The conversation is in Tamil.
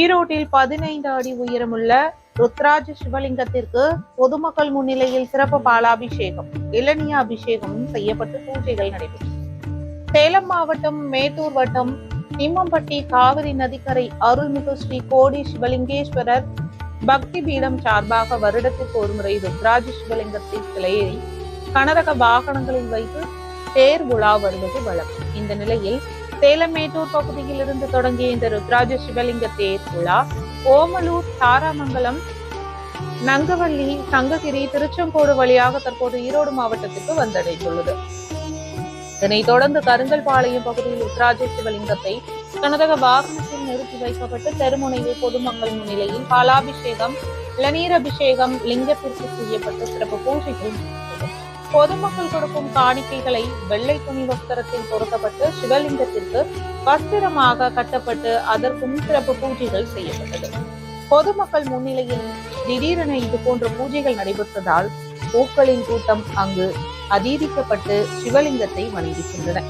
ஈரோட்டில் பதினைந்து அடி உயரமுள்ள ருத்ராஜ சிவலிங்கத்திற்கு பொதுமக்கள் முன்னிலையில் சிறப்பு பாலாபிஷேகம் இளநிய அபிஷேகமும் செய்யப்பட்டு பூஜைகள் நடைபெற்றது. சேலம் மாவட்டம் மேட்டூர் வட்டம் நிம்மம்பட்டி காவிரி நதிக்கரை அருள்மிகு ஸ்ரீ கோடி சிவலிங்கேஸ்வரர் பக்தி பீடம் சார்பாக வருடத்திற்கு ஒருமுறை ருத்ராஜ சிவலிங்கத்தின் சிலையை கனரக வாகனங்களில் வைத்து தேர் உலா வருவது வழக்கம். இந்த நிலையில் சேலம் மேட்டூர் பகுதியில் இருந்து தொடங்கிய இந்த ருத்ராஜ சிவலிங்க தேர் விழா ஓமலூர் தாராமங்கலம் நங்கவள்ளி சங்ககிரி திருச்செங்கோடு வழியாக தற்போது ஈரோடு மாவட்டத்திற்கு வந்தடைந்துள்ளது இதனைத் தொடர்ந்து கருங்கல்பாளையம் பகுதியில் ருத்ராஜ சிவலிங்கத்தை கனரக வாகனத்தில் நிறுத்தி வைக்கப்பட்டு தெருமுனையில் பொதுமக்கள் முன்னிலையில் பாலாபிஷேகம் இளநீர் அபிஷேகம் லிங்கத்திற்கு செய்யப்பட்டு சிறப்பு பூஜைகள் நடைபெற்றது. பொதுமக்கள் கொடுக்கும் காணிக்கைகளை வெள்ளை துணி வஸ்திரத்தில் பொருத்தப்பட்டு சிவலிங்கத்திற்கு வஸ்திரமாக கட்டப்பட்டு அதற்கும் சிறப்பு பூஜைகள் செய்யப்பட்டது. பொதுமக்கள் முன்னிலையில் திடீரென இது போன்ற பூஜைகள் நடைபெற்றதால் பூக்களின் கூட்டம் அங்கு அதீதிக்கப்பட்டு சிவலிங்கத்தை வணங்கி சென்றனர்